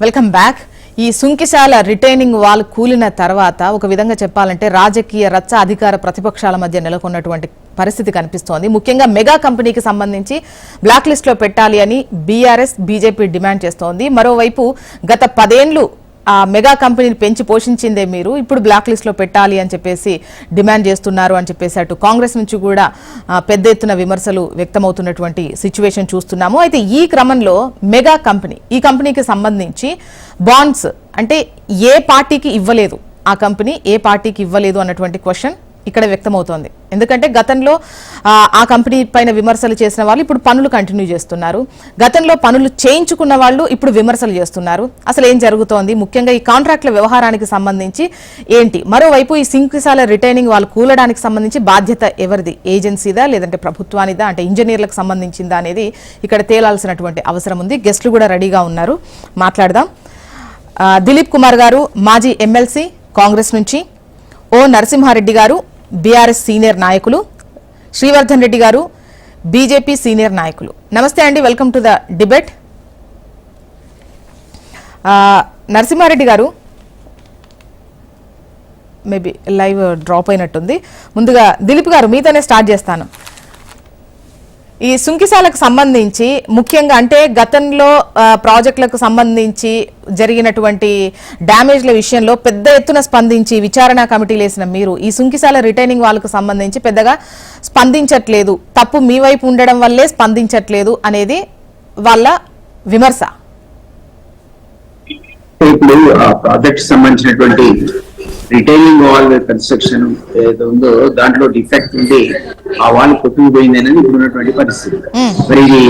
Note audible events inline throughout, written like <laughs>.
Welcome back. ఈ Sunkishala retaining wall కూలిన తర్వాత ఒక విధంగా చెప్పాలంటే రాజకీయ రచ్చ అధికార ప్రతిపక్షాల మధ్య నెలకొన్నటువంటి పరిస్థితి కనిపిస్తోంది. ముఖ్యంగా మెగా కంపెనీకి సంబంధించి బ్లాక్ లిస్ట్లో పెట్టాలి అని బీఆర్ఎస్ బీజేపీ డిమాండ్ చేస్తోంది. మరోవైపు గత పదేండ్లు ఆ మెగా కంపెనీని పెంచి పోషించిందే మీరు. ఇప్పుడు బ్లాక్ లిస్ట్లో పెట్టాలి అని చెప్పేసి డిమాండ్ చేస్తున్నారు అని చెప్పేసి అటు కాంగ్రెస్ నుంచి కూడా పెద్ద ఎత్తున విమర్శలు వ్యక్తమవుతున్నటువంటి సిచ్యువేషన్ చూస్తున్నాము. అయితే ఈ క్రమంలో మెగా కంపెనీ ఈ కంపెనీకి సంబంధించి బాండ్స్ అంటే ఏ పార్టీకి ఇవ్వలేదు. ఆ కంపెనీ ఏ పార్టీకి ఇవ్వలేదు అన్నటువంటి క్వశ్చన్ ఇక్కడ వ్యక్తమవుతోంది. ఎందుకంటే గతంలో ఆ, కంపెనీ పైన విమర్శలు చేసిన వాళ్ళు ఇప్పుడు పనులు కంటిన్యూ చేస్తున్నారు. గతంలో పనులు చేయించుకున్న వాళ్ళు ఇప్పుడు విమర్శలు చేస్తున్నారు. అసలు ఏం జరుగుతోంది? ముఖ్యంగా ఈ కాంట్రాక్ట్ల వ్యవహారానికి సంబంధించి ఏంటి? మరోవైపు ఈ సింక్సాల రిటైనింగ్ వాళ్ళు కూలడానికి సంబంధించి బాధ్యత ఎవరిది? ఏజెన్సీదా లేదంటే ప్రభుత్వానిదా? అంటే ఇంజనీర్లకు సంబంధించిందా అనేది ఇక్కడ తేలాల్సినటువంటి అవసరం ఉంది. గెస్టులు కూడా రెడీగా ఉన్నారు. మాట్లాడదాం. దిలీప్ కుమార్ గారు మాజీ ఎమ్మెల్సీ కాంగ్రెస్ నుంచి. ఓ నరసింహారెడ్డి గారు బీఆర్ఎస్ సీనియర్ నాయకులు శ్రీవర్ధన్ రెడ్డి గారు బీజేపీ సీనియర్ నాయకులు. నమస్తే అండి welcome to the debate. Narasimha Reddy గారు మేబీ లైవ్ డ్రాప్ అయినట్టుంది. ముందుగా దిలీప్ గారు మీతోనే స్టార్ట్ చేస్తాను. ఈ సుంకిశాలకు సంబంధించి ముఖ్యంగా అంటే గతంలో ప్రాజెక్టులకు సంబంధించి జరిగినటువంటి డ్యామేజ్ల విషయంలో పెద్ద ఎత్తున స్పందించి విచారణ కమిటీలు వేసిన మీరు ఈ సుంకిశాల రిటైనింగ్ వాళ్ళకు సంబంధించి పెద్దగా స్పందించట్లేదు. తప్పు మీ వైపు ఉండడం వల్లే స్పందించట్లేదు అనేది వాళ్ళ విమర్శ. ఇప్పుడు ఆ ప్రాజెక్ట్ సంబంధించినటువంటి రిటైలింగ్ వాల్ కన్స్ట్రక్షన్ ఏదో ఉందో దాంట్లో డిఫెక్ట్ ఉండి ఆ వాల్ కొట్టుకుపోయింది అనేది ఇప్పుడు ఉన్నటువంటి పరిస్థితి. మరి ఇది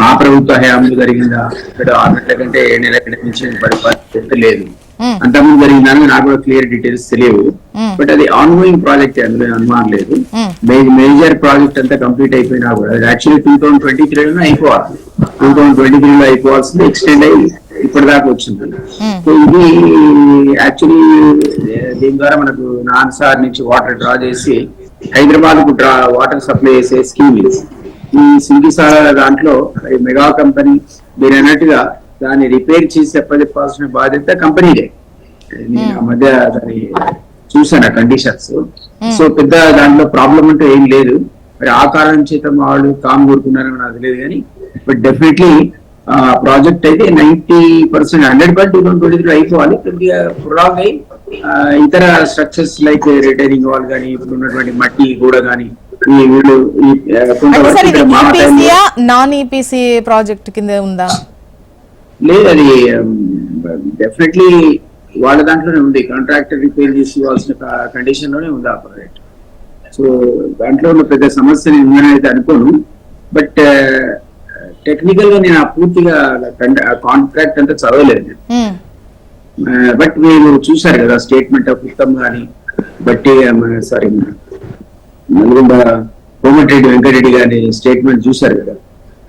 మా ప్రభుత్వ హయాంలో జరిగిందా? ఇక్కడ ఆరు నెలల కంటే ఏడు నెలల కంటే నుంచి పరిస్థితి లేదు. అంతకుముందు జరిగిందని నాకు కూడా క్లియర్ డీటెయిల్స్ తెలియవు. బట్ అది ఆన్ గోయింగ్ ప్రాజెక్ట్ అందులో అనుమానం లేదు. మేజర్ ప్రాజెక్ట్ అంతా కంప్లీట్ అయిపోయినా కూడా యాక్చువల్లీ టూ థౌసండ్ ట్వంటీ త్రీలోనే అయిపోవాలి. టూ థౌసండ్ ట్వంటీ త్రీలో అయిపోవాల్సింది ఎక్స్టెండ్ అయ్యి ఇప్పటిదాకా వచ్చింది. సో ఇది యాక్చువల్లీ దీని ద్వారా మనకు నాన్సార్ నుంచి వాటర్ డ్రా చేసి హైదరాబాద్కు డ్రా వాటర్ సప్లై చేసే స్కీమ్ ఇది. ఈ సింగిసార దాంట్లో మెగా కంపెనీ మీరు అన్నట్టుగా దాన్ని రిపేర్ చేసి చెప్పాల్సిన బాధ్యత కంపెనీదే. నేను ఆ మధ్య దాన్ని చూసాను కండిషన్స్. సో పెద్ద దాంట్లో ప్రాబ్లం అంటే ఏం లేదు. మరి ఆ కారణం చేత మా వాళ్ళు కామ్ కోరుకున్నారని నాకు తెలియదు కానీ బట్ డెఫినెట్లీ ప్రాజెక్ట్ అయితే ninety percent hundred percent two thousand twenty three అయిపోవాలి. కొద్దిగా పురాగ్ అయి ఆ, ఇతర స్ట్రక్చర్స్ లైక్ రిటైనింగ్ వాల్ కానీ ఇప్పుడు ఉన్నటువంటి మట్టి కూడా కానీ వీళ్ళు నాన్ ఈపీసీ ప్రాజెక్ట్ కింద ఉందా? లేదు అది డెఫినెట్లీ వాళ్ళ దాంట్లోనే ఉంది. కాంట్రాక్టర్ రిపేర్ చేసి ఇవ్వాల్సిన కండిషన్లోనే ఉంది ఆ ప్రాజెక్ట్ సో దాంట్లో ఉన్న పెద్ద సమస్య నేను ఉందని అయితే అనుకోను. బట్ టెక్నికల్గా నేను ఆ పూర్తిగా కాంట్రాక్ట్ అంతా చదవలేదు. బట్ మీరు చూశారు కదా స్టేట్మెంట్ ఆఫ్ ఉత్తమ్ గాని బట్టి సారీ నల్గొండ కోమటిరెడ్డి వెంకటరెడ్డి గారి స్టేట్మెంట్ చూశారు కదా.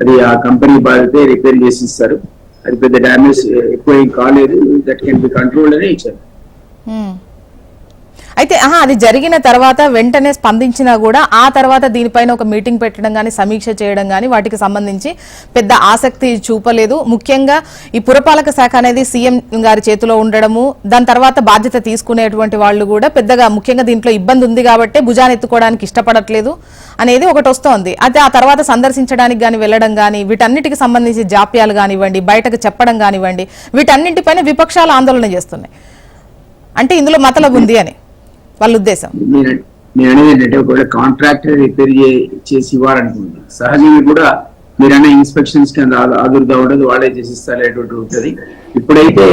అది ఆ కంపెనీ బాధితే రిపేర్ చేసి ఇస్తారు. అది పెద్ద డ్యామేజ్ eh, ఎక్కువ ఏం కాలేదు. దట్ కెన్ బి కంట్రోల్ అని ఇచ్చారు. Hmm. అయితే ఆహా అది జరిగిన తర్వాత వెంటనే స్పందించినా కూడా ఆ తర్వాత దీనిపైన ఒక మీటింగ్ పెట్టడం కానీ సమీక్ష చేయడం కానీ వాటికి సంబంధించి పెద్ద ఆసక్తి చూపలేదు. ముఖ్యంగా ఈ పురపాలక శాఖ అనేది సీఎం గారి చేతిలో ఉండడము దాని తర్వాత బాధ్యత తీసుకునేటువంటి వాళ్ళు కూడా పెద్దగా ముఖ్యంగా దీంట్లో ఇబ్బంది ఉంది కాబట్టి భుజాన్ని ఎత్తుకోవడానికి ఇష్టపడట్లేదు అనేది ఒకటి వస్తోంది. అయితే ఆ తర్వాత సందర్శించడానికి కానీ వెళ్ళడం కానీ వీటన్నిటికి సంబంధించి జాప్యాలు కానివ్వండి బయటకు చెప్పడం కానివ్వండి వీటన్నింటిపైన విపక్షాలు ఆందోళన చేస్తున్నాయి. అంటే ఇందులో మతలబు ఉంది అని. వాళ్ళ ఉద్దేశం. నేను అనేది ఏంటంటే ఒకవేళ కాంట్రాక్టర్ రిపేర్ చేసి ఇవ్వాలనుకుంది సహజంగా కూడా మీరన్న ఇన్స్పెక్షన్స్ కింద ఆదుర్దా ఉండదు వాళ్ళే చేసిస్తారేటువంటి ఉంటుంది ఇప్పుడైతే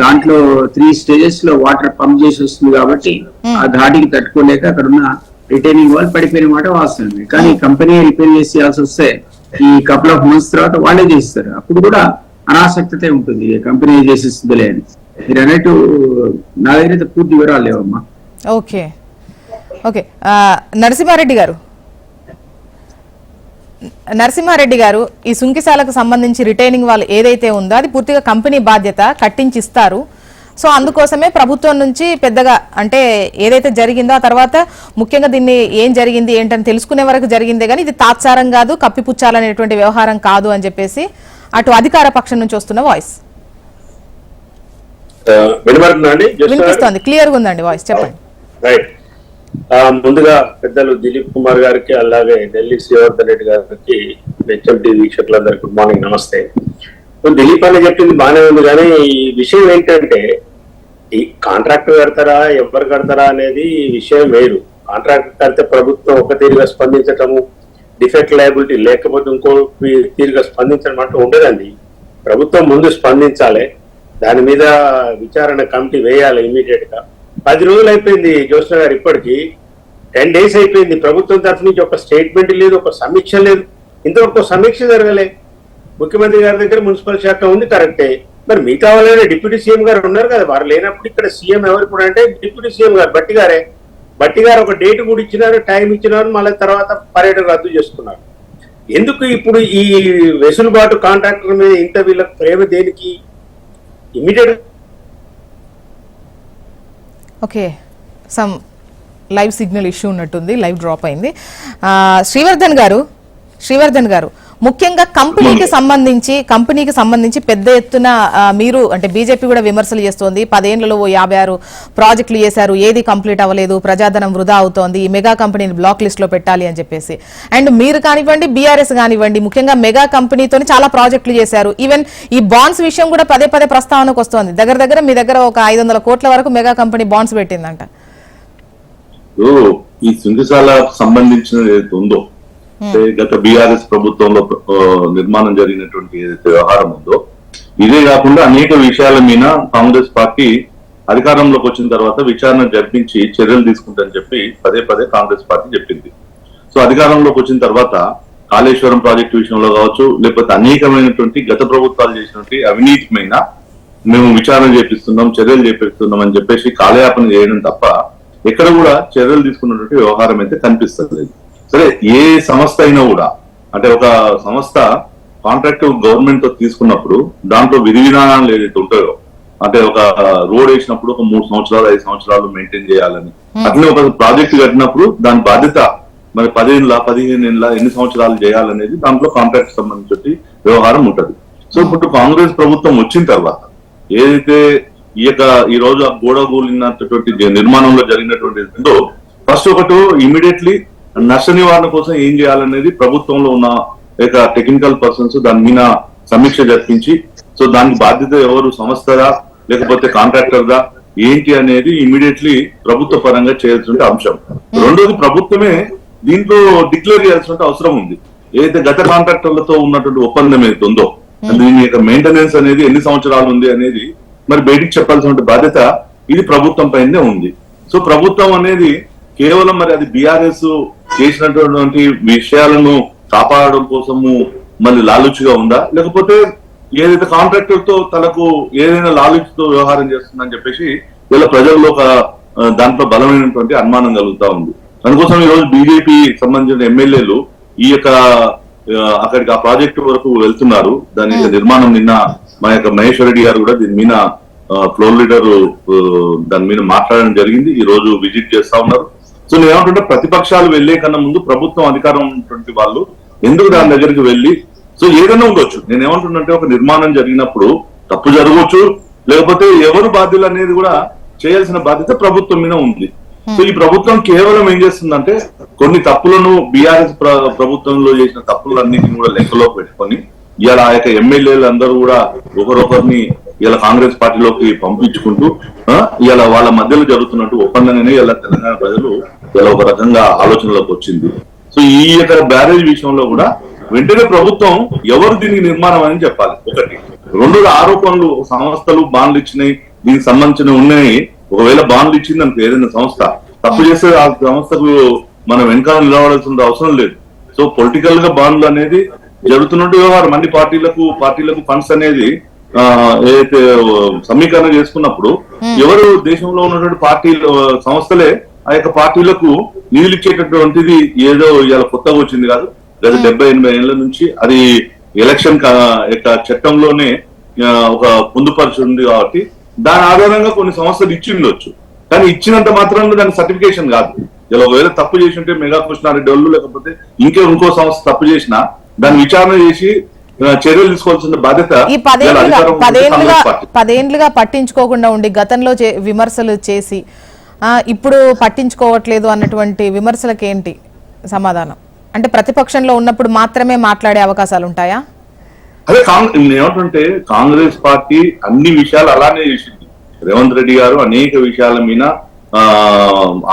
దాంట్లో త్రీ స్టేజెస్లో వాటర్ పంప్ చేసి వస్తుంది కాబట్టి ఆ ధాటికి తట్టుకోలేక అక్కడ ఉన్న రిటైనింగ్ వాళ్ళు పడిపోయిన మాట వాస్తవమే కానీ కంపెనీ రిపేర్ చేసేయాల్సి వస్తే ఈ కపుల్ ఆఫ్ మంత్స్ తర్వాత వాళ్ళే చేస్తారు అప్పుడు కూడా అనాసక్తతే ఉంటుంది. కంపెనీ చేసిస్తుందిలే అని. మీరు అన్నట్టు నా దగ్గర పూర్తి వివరాలు లేవమ్మా. ఓకే. ఓకే. నరసింహారెడ్డి గారు. నరసింహారెడ్డి గారు ఈ సుంకిశాలకు సంబంధించి రిటైనింగ్ వాళ్ళు ఏదైతే ఉందో అది పూర్తిగా కంపెనీ బాధ్యత కట్టించి ఇస్తారు సో అందుకోసమే ప్రభుత్వం నుంచి పెద్దగా అంటే ఏదైతే జరిగిందో ఆ తర్వాత ముఖ్యంగా దీన్ని ఏం జరిగింది ఏంటని తెలుసుకునే వరకు జరిగిందే కానీ ఇది తాత్సారం కాదు కప్పిపుచ్చాలనేటువంటి వ్యవహారం కాదు అని చెప్పేసి అటు అధికార పక్షం నుంచి వస్తున్న వాయిస్. వినిపిస్తోంది. క్లియర్గా ఉందండి వాయిస్. చెప్పండి. రైట్ ముందుగా పెద్దలు దిలీప్ కుమార్ గారికి అలాగే ఢిల్లీ శ్రీవర్ధన్ రెడ్డి గారికి హెచ్ఎండి వీక్షకులందరికీ గుడ్ మార్నింగ్ నమస్తే. దిలీప్ అని చెప్పింది బాగానే ఉంది కానీ ఈ విషయం ఏంటంటే ఈ కాంట్రాక్ట్ కడతారా ఎవరు కడతారా అనేది విషయం వేరు. కాంట్రాక్ట్ కడితే ప్రభుత్వం ఒక తీరుగా స్పందించటము డిఫెక్ట్ లయబిలిటీ లేకపోతే ఇంకో తీరుగా స్పందించడం అంటూ ఉండదండి. ప్రభుత్వం ముందు స్పందించాలి దాని మీద విచారణ కమిటీ వేయాలి ఇమీడియట్గా పది రోజులు అయిపోయింది జ్యోత్స్న గారు ఇప్పటికీ. టెన్ డేస్ అయిపోయింది. ప్రభుత్వం తరఫు నుంచి ఒక స్టేట్మెంట్ లేదు ఒక సమీక్ష లేదు. ఇంతవరకు ఒక సమీక్ష జరగలే. ముఖ్యమంత్రి గారి దగ్గర మున్సిపల్ శాఖ ఉంది కరెక్టే. మరి మిగతా వాళ్ళైనా డిప్యూటీ సీఎం గారు ఉన్నారు కదా వారు లేనప్పుడు ఇక్కడ సీఎం ఎవరు కూడా అంటే డిప్యూటీ సీఎం గారు బట్టి గారే. బట్టి గారు ఒక డేట్ కూడా ఇచ్చినారు టైం ఇచ్చినారు మళ్ళీ తర్వాత పర్యటన రద్దు చేసుకున్నారు. ఎందుకు ఇప్పుడు ఈ వెసులుబాటు కాంట్రాక్టర్ మీద ఇంత వీళ్ళకి ప్రేమ దేనికి? Immediate okay some live signal issue ఉన్నట్టుంది లైవ్ డ్రాప్ అయింది. శ్రీవర్ధన్ గారు శ్రీవర్ధన్ గారు ముఖ్యంగా కంపెనీకి సంబంధించి కంపెనీకి సంబంధించి పెద్ద ఎత్తున మీరు అంటే బీజేపీ కూడా విమర్శలు చేస్తోంది. పదేళ్ళలో ఓ యాభై ఆరు ప్రాజెక్టులు చేశారు. ఏది కంప్లీట్ అవ్వలేదు. ప్రజాధనం వృధా అవుతోంది. ఈ మెగా కంపెనీని బ్లాక్ లిస్ట్లో పెట్టాలి అని చెప్పేసి. అండ్ మీరు కానివ్వండి బీఆర్ఎస్ కానివ్వండి ముఖ్యంగా మెగా కంపెనీతో చాలా ప్రాజెక్టులు చేశారు. ఈవెన్ ఈ బాండ్స్ విషయం కూడా పదే పదే ప్రస్తావనకు వస్తోంది. దగ్గర దగ్గర మీ దగ్గర ఒక ఐదు వందల కోట్ల వరకు మెగా కంపెనీ బాండ్స్ పెట్టిందంట. ఈ సుందిశాల సంబంధించిన ఏదైతే ఉందో Hmm. గత బీఆర్ఎస్ ప్రభుత్వంలో నిర్మాణం జరిగినటువంటి ఏదైతే వ్యవహారం ఉందో ఇదే కాకుండా అనేక విషయాల మీద కాంగ్రెస్ పార్టీ అధికారంలోకి వచ్చిన తర్వాత విచారణ జరిపించి చర్యలు తీసుకుంటని చెప్పి పదే పదే కాంగ్రెస్ పార్టీ చెప్పింది. సో అధికారంలోకి వచ్చిన తర్వాత కాళేశ్వరం ప్రాజెక్టు విషయంలో కావచ్చు లేకపోతే అనేకమైనటువంటి గత ప్రభుత్వాలు చేసినటువంటి అవినీతిమైన మేము విచారణ చేపిస్తున్నాం చర్యలు చేపిస్తున్నాం అని చెప్పేసి కాలయాపన చేయడం తప్ప ఎక్కడ కూడా చర్యలు తీసుకున్నటువంటి వ్యవహారం అయితే కనిపిస్తలేదు. సరే ఏ సంస్థ అయినా కూడా అంటే ఒక సంస్థ కాంట్రాక్ట్ గవర్నమెంట్తో తీసుకున్నప్పుడు దాంట్లో విధి విధానాలు ఏదైతే ఉంటాయో అంటే ఒక రోడ్ వేసినప్పుడు ఒక మూడు సంవత్సరాలు ఐదు సంవత్సరాలు మెయింటైన్ చేయాలని. అట్లనే ఒక ప్రాజెక్ట్ కట్టినప్పుడు దాని బాధ్యత మరి పదిహేనుల పదిహేను ఏళ్ళ ఎన్ని సంవత్సరాలు చేయాలనేది దాంట్లో కాంట్రాక్ట్ సంబంధించి వ్యవహారం ఉంటది. సో ఇప్పుడు కాంగ్రెస్ ప్రభుత్వం వచ్చిన తర్వాత ఏదైతే ఈ యొక్క ఈ రోజు ఆ గోడ కూలినటువంటి జ- నిర్మాణంలో జరిగినటువంటి ఫస్ట్ ఒకటి ఇమీడియట్లీ నష్ట నివారణ కోసం ఏం చేయాలనేది ప్రభుత్వంలో ఉన్న యొక్క టెక్నికల్ పర్సన్స్ దాని మీద సమీక్ష జరిపించి సో దానికి బాధ్యత ఎవరు సంస్థదా లేకపోతే కాంట్రాక్టర్ దా ఏంటి అనేది ఇమీడియట్లీ ప్రభుత్వ పరంగా చేయాల్సిన అంశం. రెండోది ప్రభుత్వమే దీంట్లో డిక్లేర్ చేయాల్సిన అవసరం ఉంది. ఏదైతే గత కాంట్రాక్టర్లతో ఉన్నటువంటి ఒప్పందం ఏదైతే ఉందో దీని యొక్క మెయింటెనెన్స్ అనేది ఎన్ని సంవత్సరాలు ఉంది అనేది మరి బయటికి చెప్పాల్సిన బాధ్యత ఇది ప్రభుత్వం పైనే ఉంది. సో ప్రభుత్వం అనేది కేవలం మరి అది బీఆర్ఎస్ చేసినటువంటి విషయాలను కాపాడడం కోసము మళ్ళీ లాలుచిగా ఉందా? లేకపోతే ఏదైతే కాంట్రాక్టర్తో తనకు ఏదైనా లాలుచితో వ్యవహారం చేస్తుందని చెప్పేసి వీళ్ళ ప్రజల్లో ఒక దాంట్లో బలమైనటువంటి అనుమానం కలుగుతా ఉంది. అందుకోసం ఈ రోజు బీజేపీ సంబంధించిన ఎమ్మెల్యేలు ఈ యొక్క అక్కడికి ఆ ప్రాజెక్టు వరకు వెళ్తున్నారు. దాని నిర్మాణం నిన్న మా యొక్క మహేశ్వర రెడ్డి గారు కూడా దీని మీద ఫ్లోర్ లీడర్ దాని మీద మాట్లాడడం జరిగింది. ఈ రోజు విజిట్ చేస్తా ఉన్నారు. సో నేను ఏమంటుంటే ప్రతిపక్షాలు వెళ్ళే కన్నా ముందు ప్రభుత్వం అధికారం ఉన్నటువంటి వాళ్ళు ఎందుకు దాని దగ్గరికి వెళ్ళి సో ఏదైనా ఉండొచ్చు. నేను ఏమంటున్నంటే ఒక నిర్మాణం జరిగినప్పుడు తప్పు జరగవచ్చు లేకపోతే ఎవరు బాధ్యులు అనేది కూడా చేయాల్సిన బాధ్యత ప్రభుత్వం మీద ఉంది. సో ఈ ప్రభుత్వం కేవలం ఏం చేస్తుందంటే కొన్ని తప్పులను బీఆర్ఎస్ ప్రభుత్వంలో చేసిన తప్పులన్నింటినీ కూడా లెక్కలోకి పెట్టుకొని ఇవాళ ఆ యొక్క ఎమ్మెల్యేలు అందరూ కూడా ఒకరొకరిని ఇలా కాంగ్రెస్ పార్టీలోకి పంపించుకుంటూ ఇలా ఇవాళ వాళ్ళ మధ్యలో జరుగుతున్నట్టు ఒప్పందంగానే ఇలా తెలంగాణ ప్రజలు ఇలా ఒక రకంగా ఆలోచనలోకి వచ్చింది. సో ఈ యొక్క బ్యారేజ్ విషయంలో కూడా వెంటనే ప్రభుత్వం ఎవరు దీనికి నిర్మాణం అని చెప్పాలి. ఒకటి. రెండు ఆరోపణలు సంస్థలు బాండ్లు ఇచ్చినాయి దీనికి సంబంధించిన ఉన్నాయి. ఒకవేళ బాండ్లు ఇచ్చింది అనుకో ఏదైనా సంస్థ. తప్పు చేస్తే ఆ సంస్థకు మనం వెనకాల నిలబడాల్సిన అవసరం లేదు. సో పొలిటికల్గా బాండ్లు అనేది జరుగుతున్నట్టు వ్యవహారం. అన్ని పార్టీలకు పార్టీలకు ఫండ్స్ అనేది ఏదైతే సమీకరణ చేసుకున్నప్పుడు ఎవరు దేశంలో ఉన్నటువంటి పార్టీలు సంస్థలే ఆ యొక్క పార్టీలకు నిధులు ఇచ్చేటటువంటిది ఏదో ఇవాళ కొత్తగా వచ్చింది కాదు. గత డెబ్బై ఎనభై ఏళ్ళ నుంచి అది ఎలక్షన్ యొక్క చట్టంలోనే ఒక పొందుపరిచి ఉంది కాబట్టి దాని ఆధారంగా కొన్ని సంస్థలు ఇచ్చి ఉండొచ్చు కానీ ఇచ్చినంత మాత్రాన దాని సర్టిఫికేషన్ కాదు. ఇలా ఒకవేళ తప్పు చేసి ఉంటే మెగా కృష్ణారెడ్డి వాళ్ళు లేకపోతే ఇంకే ఇంకో సంస్థ తప్పు చేసినా దాన్ని విచారణ చేసి చర్యలు తీసుకోవాల్సిన బాధ్యత ఈ పదేళ్ళుగా పదేళ్ళుగా పట్టించుకోకుండా ఉండి గతంలో విమర్శలు చేసి ఇప్పుడు పట్టించుకోవట్లేదు అన్నటువంటి విమర్శలకు ఏంటి సమాధానం? అంటే ప్రతిపక్షంలో ఉన్నప్పుడు మాత్రమే మాట్లాడే అవకాశాలు ఉంటాయా అదే కాంగ్రెస్ ఏమంటుంటే కాంగ్రెస్ పార్టీ అన్ని విషయాలు అలానే చేసింది. రేవంత్ రెడ్డి గారు అనేక విషయాల మీద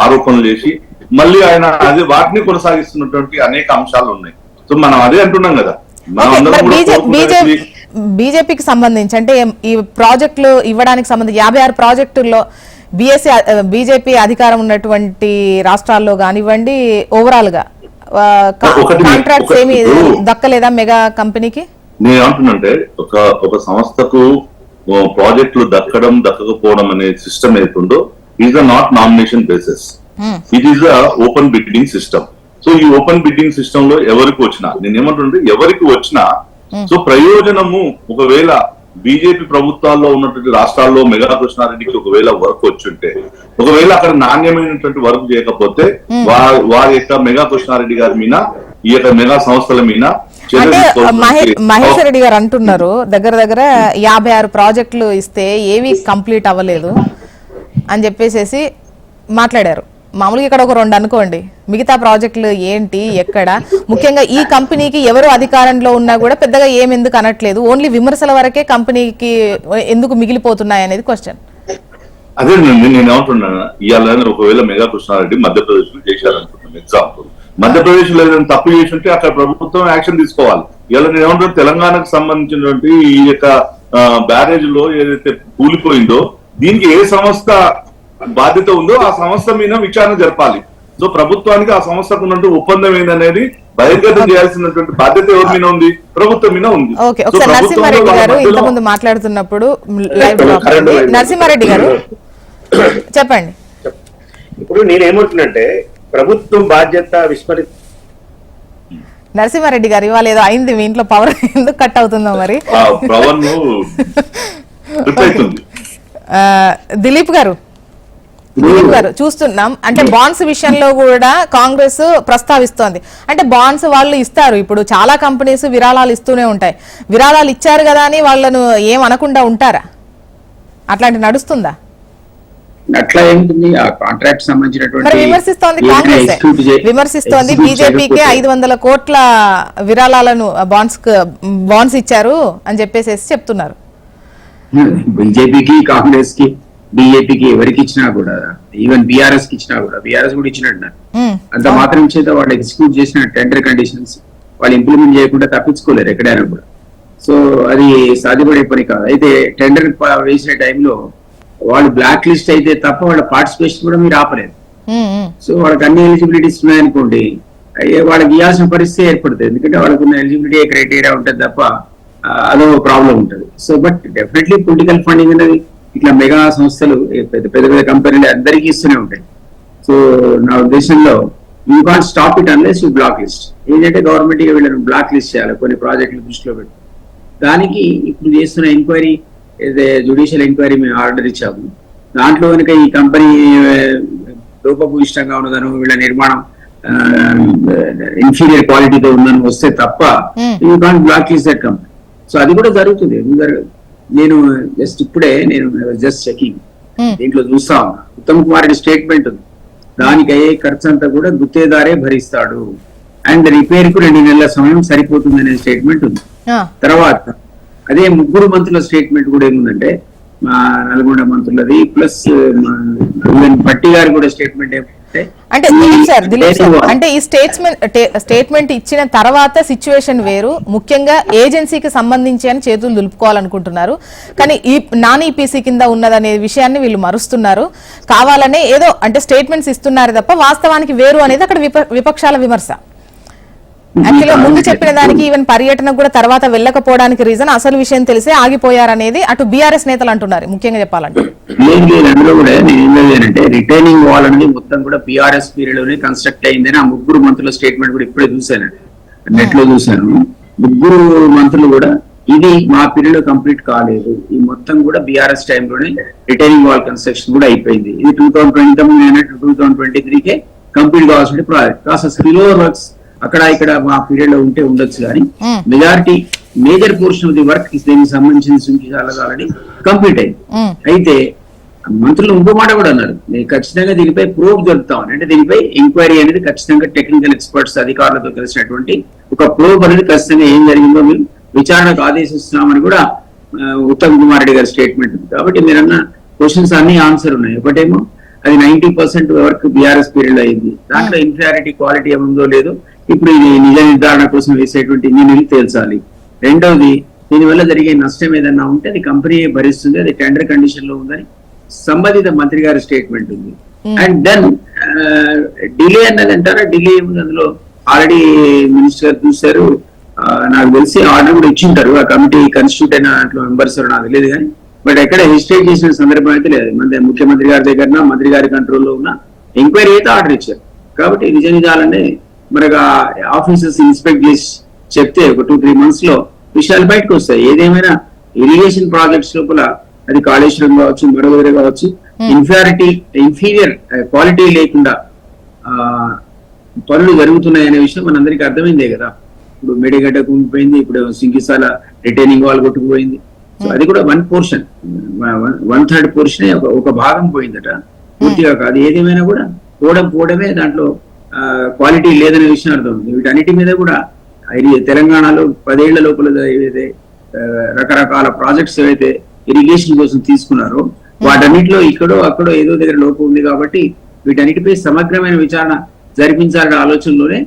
ఆరోపణలు చేసి మళ్ళీ ఆయన అదే వాటిని కొనసాగిస్తున్నటువంటి అనేక అంశాలు ఉన్నాయి. సో మనం అదే అంటున్నాం కదా. బీజేపీకి సంబంధించి అంటే ఈ ప్రాజెక్టులు ఇవ్వడానికి సంబంధించి యాభై ఆరు ప్రాజెక్టుల్లో బీఎస్సీ బీజేపీ అధికారం ఉన్నటువంటి రాష్ట్రాల్లో కానివ్వండి ఓవరాల్గా కాంట్రాక్ట్స్ ఒక- ఏమి దక్కలేదా మెగా కంపెనీకి? నేను ఏమంటున్నంటే ఒక ఒక సంస్థకు ప్రాజెక్టులు దక్కడం దక్కకపోవడం అనే system ఏతుందో is a not nomination basis Hmm. It is a open bidding system so ఈ ఓపెన్ బిడ్డింగ్ సిస్టమ్లో ఎవరికి వచ్చినా నేను ఏమంటుంటే ఎవరికి వచ్చినా సో ప్రయోజనము ఒకవేళ బీజేపీ ప్రభుత్వాల్లో ఉన్నటువంటి రాష్ట్రాల్లో మెగా కృష్ణారెడ్డికి ఒకవేళ వర్క్ వచ్చుంటే ఒకవేళ అక్కడ నాణ్యమైనటువంటి వర్క్ చేయకపోతే వారి యొక్క మెగా కృష్ణారెడ్డి గారి మీద ఈ యొక్క మెగా సంస్థల మీద అంటే మహేశ్వర రెడ్డి గారు అంటున్నారు దగ్గర దగ్గర యాభై ఆరు ప్రాజెక్టులు ఇస్తే ఏవి కంప్లీట్ అవ్వలేదు అని చెప్పేసేసి మాట్లాడారు. మామూలుగా ఇక్కడ ఒక రెండు అనుకోండి. మిగతా ప్రాజెక్టులు ఏంటి ఎక్కడ? ముఖ్యంగా ఈ కంపెనీకి ఎవరు అధికారంలో ఉన్నా కూడా పెద్దగా ఏం ఎందుకు అనట్లేదు. ఓన్లీ విమర్శల వరకే కంపెనీకి ఎందుకు మిగిలిపోతున్నాయి అనేది క్వశ్చన్ అదే నేను ఏమంటున్నాను ఇవాళ ఒకవేళ మెగా కృష్ణారెడ్డి మధ్యప్రదేశ్లో చేశారనుకుంటున్నాను ఎగ్జాంపుల్ మధ్యప్రదేశ్లో ఏదైనా తప్పు చేసి అక్కడ ప్రభుత్వం యాక్షన్ తీసుకోవాలి. ఇవాళ నేను ఏమంటున్నాను తెలంగాణకు సంబంధించినటువంటి ఈ యొక్క బ్యారేజ్లో ఏదైతే కూలిపోయిందో దీనికి ఏ సంస్థ బాధ్యత ఉందో ఆ సంస్థ మీద విచారణ జరపాలి. సో ప్రభుత్వానికి ఆ సంస్థకు ఉన్నటువంటి ఒప్పందం ఏందనేది బహిర్గతం చేయాల్సినటువంటి బాధ్యత ఎవరి మీద ఉంది? ప్రభుత్వం మీద ఉంది. నరసింహారెడ్డి గారు ఇంతకుముందు మాట్లాడుతున్నప్పుడు నరసింహారెడ్డి గారు చెప్పండి. ఇప్పుడు నేనేమంటున్నంటే ప్రభుత్వం బాధ్యత విస్మరి నరసింహారెడ్డి గారు ఇవాళ ఏదో అయింది మీ ఇంట్లో పవర్ <laughs> ఎందుకు కట్ అవుతుందో మరి? <laughs> దిలీప్ గారు గారు చూస్తున్నాం. అంటే బాండ్స్ విషయంలో కూడా కాంగ్రెస్ ప్రస్తావిస్తోంది. అంటే బాండ్స్ వాళ్ళు ఇస్తారు. ఇప్పుడు చాలా కంపెనీస్ విరాళాలు ఇస్తూనే ఉంటాయి. విరాళాలు ఇచ్చారు కదా అని వాళ్ళను ఏం అనకుండా ఉంటారా? అట్లాంటి నడుస్తుందా? అట్లా ఆ కాంట్రాక్ట్ సంబంధించినటువంటి విమర్శిస్తోంది కాంగ్రెస్. విమర్శిస్తోంది బీజేపీకి ఐదు వందల కోట్ల విరాళాలను బాండ్స్ బాండ్స్ ఇచ్చారు అని చెప్పేసి చెప్తున్నారు. బీజేపీకి కాంగ్రెస్కి బీజేపీకి ఎవరికి ఇచ్చినా కూడా ఈవెన్ బీఆర్ఎస్కి ఇచ్చినా కూడా బీఆర్ఎస్ కూడా ఇచ్చినట్టు అంత మాత్రం చేత వాళ్ళు ఎగ్జిక్యూట్ చేసిన టెండర్ కండిషన్స్ వాళ్ళు ఇంప్లిమెంట్ చేయకుండా తప్పించుకోలేరు ఎక్కడైనా కూడా. సో అది సాధ్యపడే పని కాదు. అయితే టెండర్ వేసిన టైంలో వాళ్ళు బ్లాక్ లిస్ట్ అయితే తప్ప వాళ్ళ పార్టిసిపేషన్ కూడా మీరు ఆపలేదు. సో వాళ్ళకి అన్ని ఎలిజిబిలిటీస్ ఉన్నాయనుకోండి అయ్యే వాళ్ళకి ఇవ్వాల్సిన పరిస్థితి ఏర్పడుతుంది. ఎందుకంటే వాళ్ళకు ఉన్న ఎలిజిబిలిటీ క్రైటీరియా ఉంటుంది తప్ప అదో ప్రాబ్లం ఉంటుంది. So but definitely political funding అనేది ఇట్లా మెగా సంస్థలు పెద్ద పెద్ద పెద్ద కంపెనీలు అందరికీ ఇస్తూనే ఉంటాయి. సో నా ఉద్దేశంలో you can stop it unless you blacklist ఏంటంటే గవర్నమెంట్ వీళ్ళని బ్లాక్ లిస్ట్ చేయాలి కొన్ని ప్రాజెక్టులు దృష్టిలో పెట్టి. దానికి ఇప్పుడు చేస్తున్న ఎంక్వైరీ ఏదైతే జుడిషియల్ ఎంక్వైరీ మేము ఆర్డర్ ఇచ్చాము దాంట్లో కనుక ఈ కంపెనీ లోపభూయిష్టంగా ఉన్నదను వీళ్ళ నిర్మాణం ఇన్ఫీరియర్ క్వాలిటీతో ఉందని వస్తే తప్ప. You can blacklist that company so అది కూడా జరుగుతుంది. ఎందుకు జరగదు నేను జస్ట్ ఇప్పుడే నేను జస్ట్ చెకింగ్ Hmm. దీంట్లో చూస్తా ఉన్నా. ఉత్తమ్ కుమార్ రెడ్డి స్టేట్మెంట్ ఉంది. దానికి అయ్యే ఖర్చు అంతా కూడా గుత్తేదారే భరిస్తాడు. అండ్ రిపేర్కు రెండు నెలల సమయం సరిపోతుంది అనే స్టేట్మెంట్ ఉంది తర్వాత అదే ముగ్గురు మంత్రుల స్టేట్మెంట్ కూడా ఏముందంటే మా నల్గొండ మంత్రులది ప్లస్ భట్టి గారు కూడా స్టేట్మెంట్ అంటే సార్ దిలీప్ సార్ అంటే ఈ స్టేట్మెంట్ స్టేట్మెంట్ ఇచ్చిన తర్వాత సిచ్యువేషన్ వేరు. ముఖ్యంగా ఏజెన్సీకి సంబంధించి అని చేతులు దులుపుకోవాలనుకుంటున్నారు. కానీ ఈ నాన్ ఈపీసీ కింద ఉన్నదనే విషయాన్ని వీళ్ళు మరుస్తున్నారు. కావాలనే ఏదో అంటే స్టేట్మెంట్స్ ఇస్తున్నారు తప్ప వాస్తవానికి వేరు అనేది అక్కడ విప- విపక్షాల విమర్శ. యాక్చువల్గా ముందు చెప్పిన దానికి ఈవెన్ పర్యటనకు కూడా తర్వాత వెళ్ళకపోవడానికి రీజన్ అసలు విషయం తెలిసే ఆగిపోయారనేది అటు బీఆర్ఎస్ నేతలు అంటున్నారు ముఖ్యంగా చెప్పాలంటే. లేదు అందులో కూడా రిటైనింగ్ వాల్ అనేది మొత్తం కూడా పిఆర్ఎస్ పీరియడ్లోనే కన్స్ట్రక్ట్ అయిందని ఆ ముగ్గురు మంత్రుల స్టేట్మెంట్ కూడా ఇప్పుడే చూశాను. నెట్లో చూశాను. ముగ్గురు మంత్రులు కూడా ఇది మా పీరియడ్ కంప్లీట్ కాలేదు. ఈ మొత్తం కూడా బీఆర్ఎస్లోనే రిటైనింగ్ వాల్ కన్స్ట్రక్షన్ కూడా అయిపోయింది. ఇది two thousand twenty two thousand twenty త్రీకే complete కావాల్సిన ప్రాజెక్ట్ కాస్త స్పిల్ వర్క్స్ అక్కడ ఇక్కడ మా పీరియడ్లో ఉంటే ఉండొచ్చు కానీ Hmm. Majority major portion of the work దీనికి సంబంధించిన సుంకిశాలకు ఆల్రెడీ కంప్లీట్ అయింది. ఉమ్, అయితే మంత్రులు ఇంకో మాట కూడా అన్నారు. నేను ఖచ్చితంగా దీనిపై ప్రోబ్ జరుపుతామని అంటే దీనిపై ఎంక్వైరీ అనేది ఖచ్చితంగా టెక్నికల్ ఎక్స్పర్ట్స్ అధికారులతో కలిసినటువంటి ఒక ప్రోబ్ అనేది ఖచ్చితంగా ఏం జరిగిందో మేము విచారణకు ఆదేశిస్తున్నామని కూడా ఉత్తమ్ కుమార్ రెడ్డి గారి స్టేట్మెంట్ ఉంది. కాబట్టి మీరన్న క్వశ్చన్స్ అన్ని ఆన్సర్ ఉన్నాయి. ఒకటేమో అది ninety percent work BRS period అయింది. దాంట్లో ఇన్ఫియారిటీ క్వాలిటీ ఏముందో లేదో ఇప్పుడు ఇది నిజ నిర్ధారణ కోసం వేసేటువంటి ఇంజనీర్లు తేల్చాలి. రెండవది దీనివల్ల జరిగే నష్టం ఏదన్నా ఉంటే అది కంపెనీ భరిస్తుంది అది టెండర్ కండిషన్లో ఉందని సంబంధిత మంత్రి గారి స్టేట్మెంట్ ఉంది. అండ్ దెన్ డిలే అన్నది అంటారా? డిలే ఏముంది? అందులో ఆల్రెడీ మినిస్టర్ గారు చూశారు. నాకు తెలిసి ఆర్డర్ కూడా ఇచ్చింటారు. ఆ కమిటీ కన్స్టిట్యూట్ అయిన దాంట్లో మెంబర్స్ నాకు తెలియదు కానీ బట్ ఎక్కడ హిస్టేట్ చేసిన సందర్భం అయితే లేదు. మన ముఖ్యమంత్రి గారి దగ్గర మంత్రి గారి కంట్రోల్లో ఉన్న ఎంక్వైరీ అయితే ఆర్డర్ ఇచ్చారు. కాబట్టి నిజ నిజాలనే మనకు ఆఫీసర్స్ ఇన్స్పెక్ట్ చేసి చెప్తే ఒక టూ త్రీ మంత్స్లో విషయాలు బయటకు వస్తాయి. ఏదేమైనా ఇరిగేషన్ ప్రాజెక్ట్స్ లోపల అది కాళేశ్వరం కావచ్చు మరో దగ్గర కావచ్చు ఇన్ఫియారిటీ ఇన్ఫీరియర్ క్వాలిటీ లేకుండా ఆ, పనులు జరుగుతున్నాయి అనే విషయం మనందరికీ అర్థమైందే కదా. ఇప్పుడు మేడిగడ్డ కుంగిపోయింది ఇప్పుడు సింకిసాల రిటైనింగ్ వాల్ కొట్టుకుపోయింది. సో అది కూడా one portion one third portion ఒక భాగం పోయిందట. పూర్తిగా కాదు. ఏదేమైనా కూడా పోవడం పోవడమే దాంట్లో క్వాలిటీ లేదనే విషయం అర్థం వీటన్నిటి మీద కూడా ఇది తెలంగాణలో పదేళ్ళ లోపల ఏవైతే రకరకాల ప్రాజెక్ట్స్ ఏవైతే ఇరిగేషన్ కోసం తీసుకున్నారో వాటన్నిటిలో ఇక్కడో అక్కడో ఏదో దగ్గర లోపం ఉంది కాబట్టి వీటన్నిటిపై సమగ్రమైన విచారణ జరిపించాలనే ఆలోచనలోనే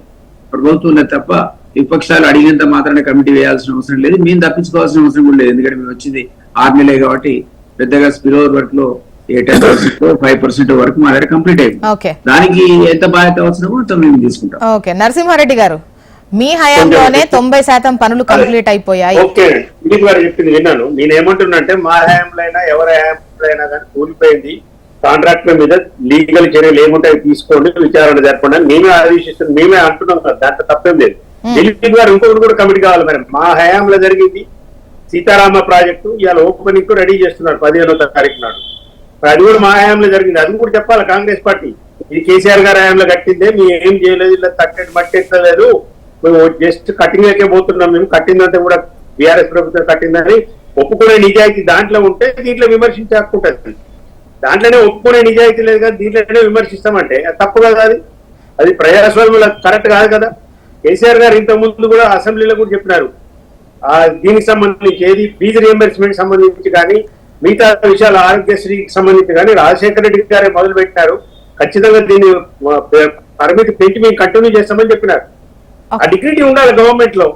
ప్రభుత్వం తప్ప విపక్షాలు అడిగినంత మాత్రాన కమిటీ వేయాల్సిన అవసరం లేదు. మేము తప్పించుకోవాల్సిన అవసరం కూడా లేదు. ఎందుకంటే మేము వచ్చింది ఆరు కాబట్టి పెద్దగా స్పిల్ వర్క్లో టెన్ పర్సెంట్ ఫైవ్ పర్సెంట్ వరకు మా దగ్గర కంప్లీట్ అయింది. ఓకే. దానికి ఎంత బాధ్యత అవసరమో అంత మేము తీసుకుంటాం. ఓకే. నరసింహారెడ్డి గారు మీ హయాంలోనే తొంభై శాతం పనులు కంప్లీట్ అయిపోయాయి. ఓకే. దిలీప్ గారు చెప్పింది విన్నాను. నేను ఏమంటున్నా అంటే మా హయాంలో అయినా ఎవరి హయాంలో అయినా కానీ కూలిపోయింది. కాంట్రాక్ట్ల మీద లీగల్ చర్యలు ఏముంటాయి తీసుకోండి విచారణ జరపండి మేమే ఆదేశిస్తున్నాం. మేమే అంటున్నాం కదా దాంట్లో తప్పేం లేదు. దిలీప్ గారు ఇంకొకటి కూడా కమిటీ కావాలి మరి. మా హయాంలో జరిగింది సీతారామ ప్రాజెక్టు. ఇవాళ ఓపెనింగ్ రెడీ చేస్తున్నారు పదిహేనో తారీఖు నాడు. మరి అది కూడా మా హయాంలో జరిగింది. అది కూడా చెప్పాలి కాంగ్రెస్ పార్టీ. ఇది కేసీఆర్ గారి హయాంలో కట్టిందే మేము ఏం చేయలేదు ఇలా తట్టేది మట్టి ఎత్తలేదు మేము జస్ట్ కటింగ్ లేకే పోతున్నాం మేము. కట్టిందంటే కూడా బీఆర్ఎస్ ప్రభుత్వం కట్టిందని ఒప్పుకునే నిజాయితీ దాంట్లో ఉంటే దీంట్లో విమర్శించే హక్కు ఉంటుంది దాంట్లోనే ఒప్పుకునే నిజాయితీ లేదు కదా దీంట్లోనే విమర్శిస్తామంటే తప్పు కదా అది. అది ప్రజాస్వామ్యంలో కరెక్ట్ కాదు కదా. కేసీఆర్ గారు ఇంత ముందు కూడా అసెంబ్లీలో కూడా చెప్పినారు. ఆ దీనికి సంబంధించి ఏది ఫీజు రియంబర్స్మెంట్ సంబంధించి కానీ మిగతా విషయాలు ఆరోగ్యశ్రీకి సంబంధించి కానీ రాజశేఖర రెడ్డి గారే మొదలు పెట్టినారు ఖచ్చితంగా దీన్ని పరిమితి పెంచి మేము కంటిన్యూ చేస్తామని చెప్పినారు. ఆ డిగ్నిటీ ఉండాలి గవర్నమెంట్లో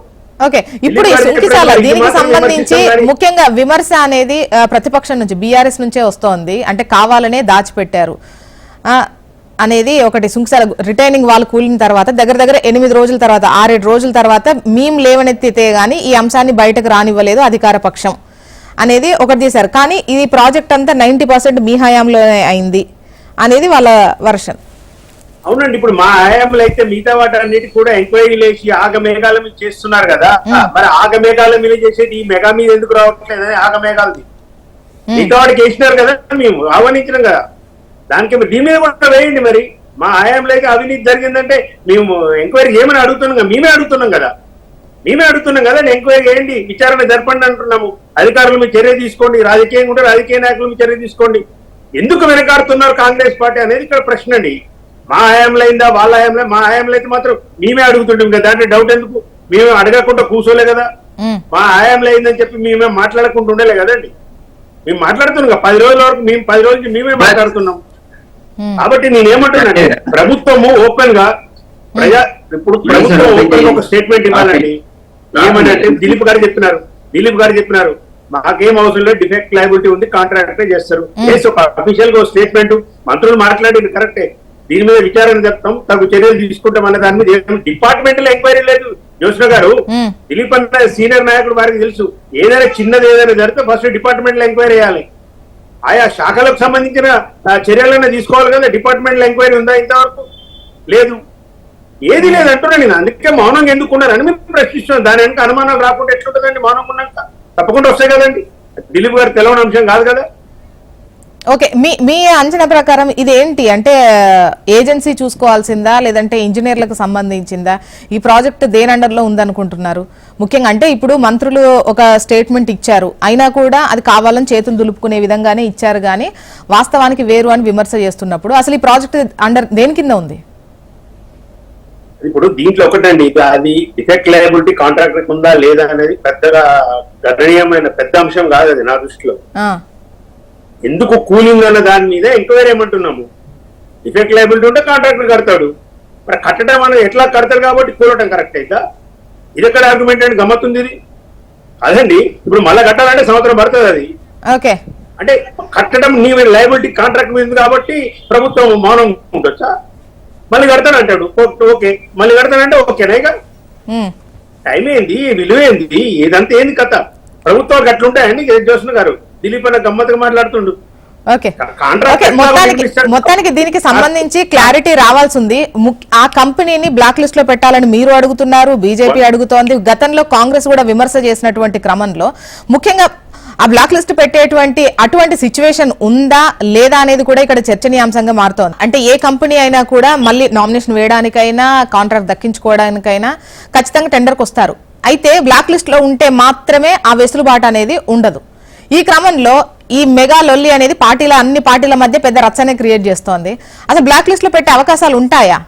ఓకే. ఇప్పుడు ఈ సుంకిశాల దీనికి సంబంధించి ముఖ్యంగా విమర్శ అనేది ప్రతిపక్షం నుంచి బీఆర్ఎస్ నుంచే వస్తోంది. అంటే కావాలనే దాచిపెట్టారు. అనేది ఒకటి సుంకిశాల రిటైనింగ్ వాళ్ళు కూలిన తర్వాత దగ్గర దగ్గర ఎనిమిది రోజుల తర్వాత ఆరేడు రోజుల తర్వాత మేము లేవనెత్తితే గానీ ఈ అంశాన్ని బయటకు రానివ్వలేదు అధికార పక్షం. అనేది ఒకటి తీశారు. కానీ ఈ ప్రాజెక్ట్ అంతా నైన్టీ పర్సెంట్ మీ హయాంలోనే అయింది అనేది వాళ్ళ వర్షన్. అవునండి ఇప్పుడు మా హయాంలో అయితే మిగతా వాటి అన్నిటి కూడా ఎంక్వైరీ లేచి ఆగ మేఘాల మీద చేస్తున్నారు కదా. మరి ఆగ మేఘాల మీద చేసేది ఈ మెగా మీద ఎందుకు రావట్లేదు అని ఆగ మేఘాలది. మిగతా వాడికి వేసినారు కదా మేము ఆహ్వానించినాం కదా. దానికి దీని మీద కూడా వేయండి మరి. మా హయాంలో అయితే అవినీతి జరిగిందంటే మేము ఎంక్వైరీ చేయమని అడుగుతున్నాం కదా మేమే అడుగుతున్నాం కదా. మేమే అడుగుతున్నాం కదా ఎంక్వైరీ చేయండి విచారణ జరపండి అంటున్నాము. అధికారుల మీద చర్య తీసుకోండి రాజకీయంగా ఉంటే రాజకీయ నాయకుల మీద చర్య తీసుకోండి. ఎందుకు వెనకాడుతున్నారు కాంగ్రెస్ పార్టీ అనేది ఇక్కడ ప్రశ్న అండి. మా హయాంలో అయిందా వాళ్ళ హయాంలో? మా హయాంలో అయితే మాత్రం మేమే అడుగుతుంటాం కదా దాంట్లో డౌట్ ఎందుకు? మేమే అడగకుండా కూర్చోలే కదా. మా హయాంలో అయిందని చెప్పి మేమే మాట్లాడకుండా ఉండలే కదండి. మేము మాట్లాడుతున్నాం కదా, పది రోజుల వరకు మేము పది రోజులు మేమే మాట్లాడుతున్నాం. కాబట్టి నేను ఏమంటున్నానంటే ప్రభుత్వము ఓపెన్గా ప్రజా ఇప్పుడు ప్రభుత్వం ఓపెన్గా ఒక స్టేట్మెంట్ ఇవ్వాలండి. ఏమని అంటే దిలీప్ గారు చెప్పినారు. దిలీప్ గారు చెప్పినారు. మాకేం అవసరం లేదు డిఫెక్ట్ లైబిలిటీ ఉంది కాంట్రాక్టే చేస్తారు. చేసి ఒక అఫీషియల్గా స్టేట్మెంట్ మంత్రులు మాట్లాడింది కరెక్టే దీని మీద విచారణ చెప్తాం తగు చర్యలు తీసుకుంటాం అన్న దాని మీద డిపార్ట్మెంటల్ ఎంక్వైరీ లేదు. జ్యోత్స్న గారు. దిలీప్ అన్న సీనియర్ నాయకుడు వారికి తెలుసు. ఏదైనా చిన్నది ఏదైనా జరిగితే ఫస్ట్ డిపార్ట్మెంటల్ ఎంక్వైరీ చేయాలి. ఆయా శాఖలకు సంబంధించిన ఆ, చర్యలన్నా తీసుకోవాలి కదా డిపార్ట్మెంటల్ ఎంక్వైరీ ఉందా ఇంతవరకు? లేదు. ఏది లేదు నేను. అందుకే మౌనంగా ఎందుకున్నారని మేము ప్రశ్నిస్తున్నాం. దాని వెనక అనుమానాలు రాకుండా ఎట్లుంటుందండి మౌనంగా ఉన్నాక తప్పకుండా వస్తాయి కదండి. దిలీప్ గారు తెలవని అంశం కాదు కదా. ఓకే మీ మీ అంచనా ప్రకారం ఇదేంటి? అంటే ఏజెన్సీ చూసుకోవాల్సిందా? లేదంటే ఇంజనీర్లకు సంబంధించిందా? ఈ ప్రాజెక్ట్ దేని అండర్లో ఉందనుకుంటున్నారు? ముఖ్యంగా అంటే ఇప్పుడు మంత్రులు ఒక స్టేట్మెంట్ ఇచ్చారు. అయినా కూడా అది కావాలని చేతులు దులుపుకునే విధంగానే ఇచ్చారు కానీ వాస్తవానికి వేరు అని విమర్శ చేస్తున్నప్పుడు అసలు ఈ ప్రాజెక్ట్ అండర్ దేని కింద ఉంది? ఇప్పుడు దీంట్లో ఒకటండి అది డిఫెక్ట్ లయబిలిటీ కాంట్రాక్టర్ ఉందా లేదా అనేది పెద్దగా గణనీయమైన పెద్ద అంశం కాదు అది నా దృష్టిలో. ఎందుకు కూలింగ్ అన్న దాని మీద ఎంక్వైరీ ఏమంటున్నాము? డిఫెక్ట్ లయబిలిటీ ఉంటే కాంట్రాక్టర్ కడతాడు. మరి కట్టడం అనేది ఎట్లా కడతాడు కాబట్టి కూలటం కరెక్ట్ అయితే ఇది ఎక్కడ ఆర్గ్యుమెంట్ అని గమ్మత్తుంది ఇది. అదండి ఇప్పుడు మళ్ళీ కట్టాలంటే సంవత్సరం పడుతుంది అది. ఓకే. అంటే కట్టడం నీ లయబిలిటీ కాంట్రాక్ట్ మీద ఉంది కాబట్టి ప్రభుత్వం మౌనం ఉండొచ్చా? మళ్ళీ కడతానంటాడు ఓకే. మళ్ళీ కడతానంటే ఓకేనా ఇక? టైం ఏంది? విలువ ఏంది? ఏదంతా ఏంది కథ? ప్రభుత్వాలు అట్లుంటాయండి జోష్ణ గారు? దిలీప్ అన్న గమ్మత్తుగా మాట్లాడుతుండు. మొత్తానికి దీనికి సంబంధించి క్లారిటీ రావాల్సి ఉంది. ఆ కంపెనీని బ్లాక్ లిస్ట్లో పెట్టాలని మీరు అడుగుతున్నారు బీజేపీ అడుగుతోంది. గతంలో కాంగ్రెస్ కూడా విమర్శ చేసినటువంటి క్రమంలో ముఖ్యంగా ఆ బ్లాక్ లిస్ట్ పెట్టేటువంటి అటువంటి సిచ్యువేషన్ ఉందా లేదా అనేది కూడా ఇక్కడ చర్చనీయాంశంగా మారుతోంది. అంటే ఏ కంపెనీ అయినా కూడా మళ్ళీ నామినేషన్ వేయడానికైనా కాంట్రాక్ట్ దక్కించుకోవడానికైనా ఖచ్చితంగా టెండర్కి వస్తారు. అయితే బ్లాక్ లిస్ట్లో ఉంటే మాత్రమే ఆ వెసులుబాటు అనేది ఉండదు. ఈ క్రమంలో ఈ మెగా లొల్లి అనేది పార్టీల అన్ని పార్టీల మధ్య పెద్ద రచ్చనే క్రియేట్ చేస్తోంది. అసలు బ్లాక్ లిస్ట్లో పెట్టే అవకాశాలు ఉంటాయా?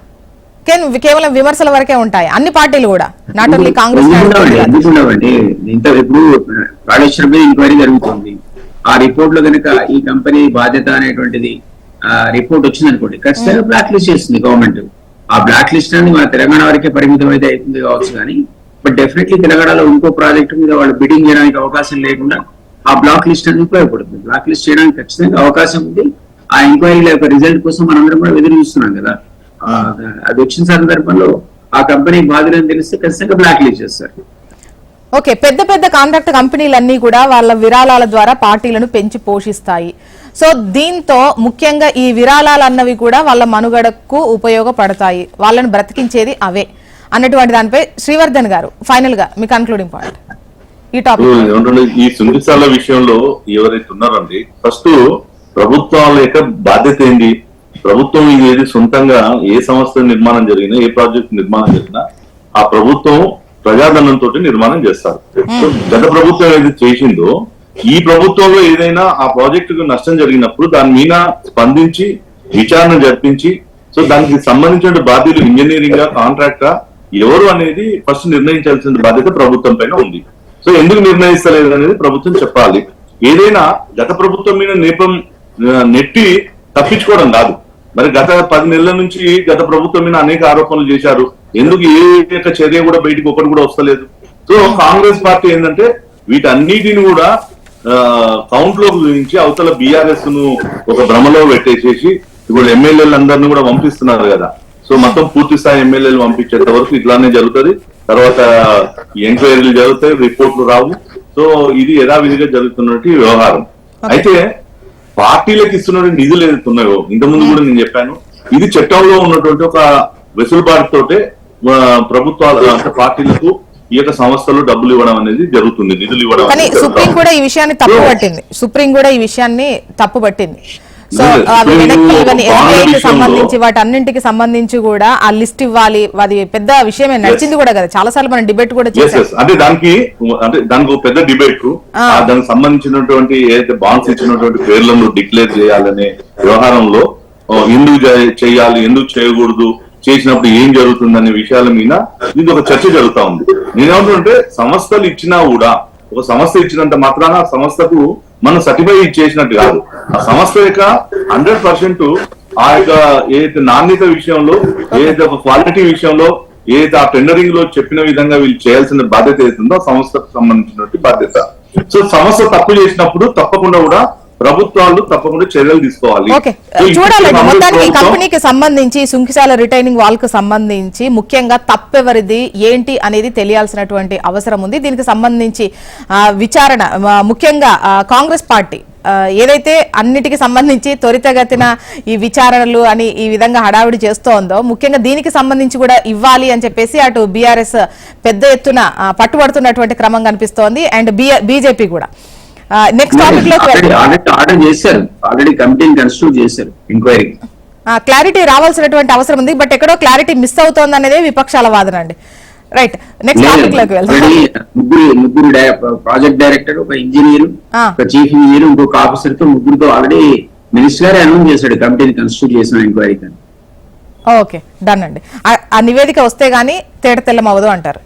కేవలం విమర్శల వరకే ఉంటాయి. అన్ని పార్టీలు కూడా. నాట్ ఓన్లీ కాంగ్రెస్ ఇప్పుడు కాళేశ్వరం మీద ఎంక్వైరీ జరుగుతుంది. ఆ రిపోర్ట్లో కనుక ఈ కంపెనీ బాధ్యత అనేటువంటిది ఆ రిపోర్ట్ వచ్చింది అనుకోండి ఖచ్చితంగా బ్లాక్ లిస్ట్ చేస్తుంది గవర్నమెంట్ ఆ బ్లాక్ లిస్ట్ అనేది మన తెలంగాణ వరకే పరిమితం అయితే అవుతుంది కావచ్చు కానీ బట్ డెఫినెట్లీ తెలంగాణలో ఇంకో ప్రాజెక్ట్ మీద వాళ్ళు బిడింగ్ చేయడానికి అవకాశం లేకుండా ఆ బ్లాక్ లిస్ట్ అనేది ఉపయోగపడుతుంది. బ్లాక్ లిస్ట్ చేయడానికి ఖచ్చితంగా అవకాశం ఉంది. ఆ ఎంక్వైరీల యొక్క రిజల్ట్ కోసం మనందరం కూడా ఎదురు చూస్తున్నాం కదా. అది వచ్చిన సందర్భంలో ఆ కంపెనీ బాధ్యులని తెలిస్తే ఖచ్చితంగా బ్లాక్ లిస్ట్ చేస్తారు. ఓకే పెద్ద పెద్ద కాంట్రాక్ట్ కంపెనీలన్నీ కూడా వాళ్ళ విరాళాల ద్వారా పార్టీలను పెంచి పోషిస్తాయి. సో దీంతో ముఖ్యంగా ఈ విరాళాలు అన్నవి కూడా వాళ్ళ మనుగడకు ఉపయోగపడతాయి. వాళ్ళని బ్రతికించేది అవే. అన్నటువంటి దానిపై శ్రీవర్ధన్ గారు ఫైనల్గా మీ కన్క్లూడింగ్ పాయింట్ ఈ టాపిక్ ఈ సుందిసాల విషయంలో ఎవరైతే ఉన్నారండి ఫస్ట్ ప్రభుత్వాల యొక్క బాధ్యత ఏంటి? ప్రభుత్వం ఇది ఏది సొంతంగా ఏ సంస్థ నిర్మాణం జరిగినా ఏ ప్రాజెక్ట్ నిర్మాణం జరిగినా ఆ ప్రభుత్వం ప్రజాధనంతో నిర్మాణం చేస్తారు. సో గత ప్రభుత్వం ఏదైతే చేసిందో ఈ ప్రభుత్వంలో ఏదైనా ఆ ప్రాజెక్టుకు నష్టం జరిగినప్పుడు దాని మీద స్పందించి విచారణ జరిపించి సో దానికి సంబంధించిన బాధ్యులు ఇంజనీరింగ్ కాంట్రాక్టా ఎవరు అనేది ఫస్ట్ నిర్ణయించాల్సిన బాధ్యత ప్రభుత్వం పైన ఉంది. సో ఎందుకు నిర్ణయిస్తలేదు అనేది ప్రభుత్వం చెప్పాలి. ఏదైనా గత ప్రభుత్వం మీద నేపం నెట్టి తప్పించుకోవడం కాదు. మరి గత పది నెలల నుంచి గత ప్రభుత్వం మీద అనేక ఆరోపణలు చేశారు. ఎందుకు ఏ యొక్క చర్య కూడా బయటికి ఒకటి కూడా వస్తలేదు? సో కాంగ్రెస్ పార్టీ ఏంటంటే వీటన్నిటిని కూడా కౌంట్లో గురించి అవతల బీఆర్ఎస్ను ఒక భ్రమలో పెట్టేసేసి ఇప్పుడు ఎమ్మెల్యేలు అందరిని కూడా పంపిస్తున్నారు కదా. సో మొత్తం పూర్తి స్థాయి ఎమ్మెల్యేలు పంపించేంత వరకు ఇట్లానే జరుగుతుంది. తర్వాత ఎంక్వైరీలు జరుగుతాయి రిపోర్ట్లు రావు. సో ఇది యథావిధిగా జరుగుతున్నట్టు వ్యవహారం. అయితే పార్టీలకు ఇస్తున్న నిధులు ఏదైతే ఉన్నాయో ఇంతకుముందు కూడా నేను చెప్పాను ఇది చట్టంలో ఉన్నటువంటి ఒక వెసులుబాటుతోటే ఆ, ప్రభుత్వాలు అంటే పార్టీలకు ఈ యొక్క సంస్థలు డబ్బులు ఇవ్వడం అనేది జరుగుతుంది నిధులు ఇవ్వడం కానీ సుప్రీం. కూడా ఈ విషయాన్ని తప్పు పట్టింది సుప్రీం కూడా ఈ విషయాన్ని తప్పు పట్టింది సో అవి వెనక్కి సంబంధించి వాటి అన్నింటికి సంబంధించి కూడా ఆ లిస్ట్ ఇవ్వాలి. అది పెద్ద విషయమే నడిచింది కూడా కదా. చాలా సార్లు మనం డిబేట్ కూడా Yes, చేసాం yes. అంటే దానికి అంటే దానికి ఒక పెద్ద డిబేట్. దానికి సంబంధించినటువంటి ఏదైతే బాండ్స్ ఇచ్చినటువంటి పేర్లను డిక్లేర్ చేయాలనే వ్యవహారంలో ఎందుకు చేయాలి ఎందుకు చేయకూడదు చేసినప్పుడు ఏం జరుగుతుందనే విషయాల మీద ఇది ఒక చర్చ జరుగుతా ఉంది. నేనేమంటుంటే సంస్థలు ఇచ్చినా కూడా ఒక సంస్థ ఇచ్చినంత మాత్రాన సంస్థకు మనం సర్టిఫై ఇచ్చేసినట్టు కాదు. ఆ సంస్థ యొక్క హండ్రెడ్ పర్సెంట్ ఆ యొక్క ఏదైతే నాణ్యత విషయంలో ఏదైతే ఒక క్వాలిటీ విషయంలో ఏదైతే ఆ టెండరింగ్లో చెప్పిన విధంగా వీళ్ళు చేయాల్సిన బాధ్యత ఏదైతుందో సంస్థకు సంబంధించినటువంటి బాధ్యత. సో సంస్థ తప్పు చేసినప్పుడు తప్పకుండా కూడా ప్రభుత్వాలు తప్పకుండా చర్యలు తీసుకోవాలి. చూడాలండి. మొత్తానికి కంపెనీకి సంబంధించి సుంకిశాల రిటైనింగ్ వాల్కు సంబంధించి ముఖ్యంగా తప్పెవరిది ఏంటి అనేది తెలియాల్సినటువంటి అవసరం ఉంది. దీనికి సంబంధించి విచారణ ముఖ్యంగా కాంగ్రెస్ పార్టీ ఏదైతే అన్నిటికి సంబంధించి త్వరితగతిన ఈ విచారణలు అని ఈ విధంగా హడావిడి చేస్తోందో ముఖ్యంగా దీనికి సంబంధించి కూడా ఇవ్వాలి అని చెప్పేసి అటు బీఆర్ఎస్ పెద్ద ఎత్తున పట్టుబడుతున్నటువంటి క్రమం కనిపిస్తోంది. అండ్ బీజేపీ కూడా. Next topic. ఆల్రెడీ ఆర్డర్ చేశారు. ఆల్రెడీ కమిటీని కన్స్టిట్యూట్ చేశారు ఎంక్వైరీ క్లారిటీ రావాల్సినటువంటి అవసరం ఉంది బట్ ఎక్కడో క్లారిటీ మిస్ అవుతోంది అనేది విపక్షాల వాదన అండి. రైట్ నెక్స్ట్ టాపిక్లోకి వెళ్దాం. ఆల్రెడీ ముగ్గురు ముగ్గురు ప్రాజెక్ట్ డైరెక్టర్ ఒక ఇంజనీర్. ఒక చీఫ్ ఇంజనీర్ ఇంకొక ఆఫీసర్తో ముగ్గురుతో ఆల్రెడీ మినిస్టర్ గారే అనౌన్స్ చేశాడు కమిటీని కన్స్టిట్యూట్ చేసిన ఎంక్వైరీ ఓకే డన్ అండి. ఆ- నివేదిక వస్తే గానీ తేట తెల్లం అవ్వదు అంటారు.